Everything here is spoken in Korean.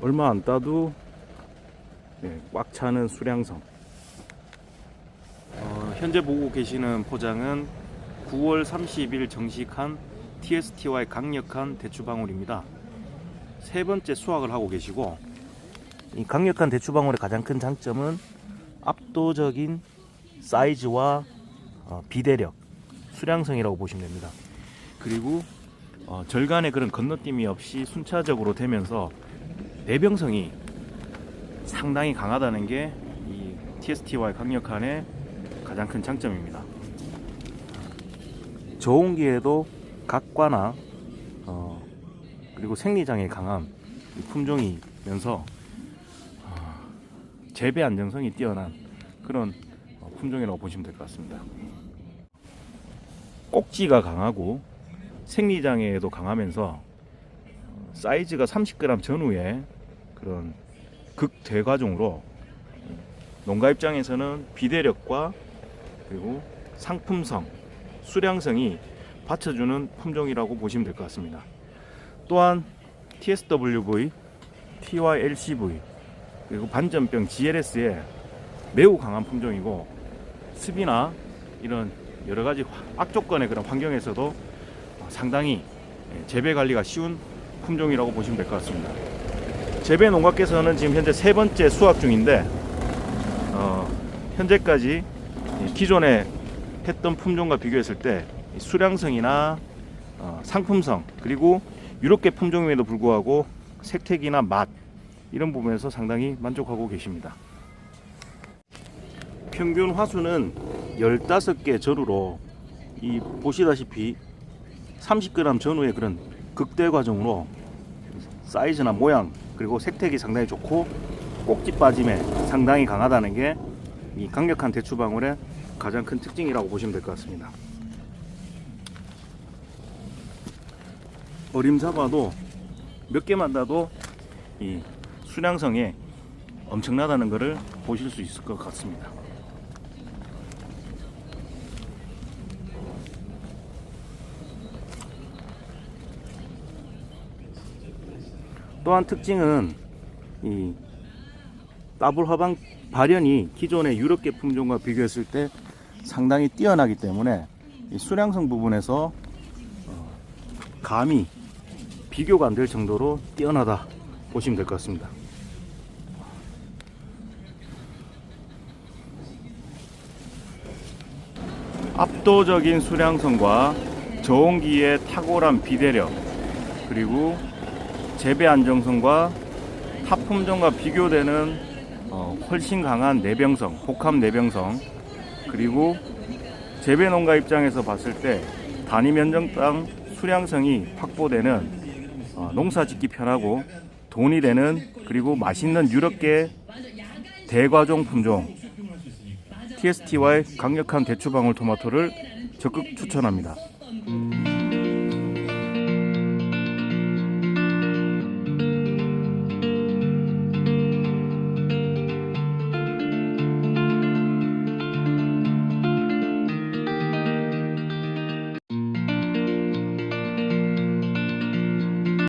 얼마 안 따도 예, 꽉 차는 수량성. 어, 현재 보고 계시는 포장은 9월 30일 정식한 TST와의 강력한 대추방울입니다. 세 번째 수확을 하고 계시고 이 강력한 대추방울의 가장 큰 장점은 압도적인 사이즈와 어, 비대력, 수량성이라고 보시면 됩니다. 그리고 어, 절간의 그런 건너뛰미 없이 순차적으로 되면서 내병성이 상당히 강하다는 게 이 TST와의 강력한의 가장 큰 장점입니다. 저온기에도 각과나 어, 그리고 생리장애 강한 이 품종이면서 어, 재배 안정성이 뛰어난 그런 어, 품종이라고 보시면 될 것 같습니다. 꼭지가 강하고 생리장애에도 강하면서 어, 사이즈가 30g 전후의 그런 극대과종으로 농가 입장에서는 비대력과 그리고 상품성, 수량성이 받쳐주는 품종이라고 보시면 될 것 같습니다. 또한 TSWV, TYLCV 그리고 반전병 GLS에 매우 강한 품종이고 습이나 이런 여러 가지 악조건의 그런 환경에서도 상당히 재배 관리가 쉬운 품종이라고 보시면 될 것 같습니다. 재배 농가께서는 지금 현재 세 번째 수확 중인데 어, 현재까지 이 기존에 했던 품종과 비교했을 때이 수량성이나 어, 상품성 그리고 유럽계 품종임에도 불구하고 색택이나 맛 이런 부분에서 상당히 만족하고 계십니다. 평균 화수는 15개 전후로 이 보시다시피 30g 전후의 그런 극대 과정으로 사이즈나 모양 그리고 색택이 상당히 좋고 꼭지 빠짐에 상당히 강하다는 게 이 강력한 대추방울의 가장 큰 특징이라고 보시면 될 것 같습니다. 어림 잡아도 몇 개만 따도 이 수량성에 엄청나다는 것을 보실 수 있을 것 같습니다. 또한 특징은 이 더블 화방 발현이 기존의 유럽계 품종과 비교했을 때 상당히 뛰어나기 때문에 이 수량성 부분에서 어, 감히 비교가 안 될 정도로 뛰어나다 보시면 될 것 같습니다. 압도적인 수량성과 저온기의 탁월한 비대력 그리고 재배 안정성과 타 품종과 비교되는 어, 훨씬 강한 내병성, 복합 내병성 그리고 재배 농가 입장에서 봤을 때 단위 면적당 수량성이 확보되는 어, 농사 짓기 편하고 돈이 되는 그리고 맛있는 유럽계 대과종 품종 TST와의 강력한 대추방울 토마토를 적극 추천합니다.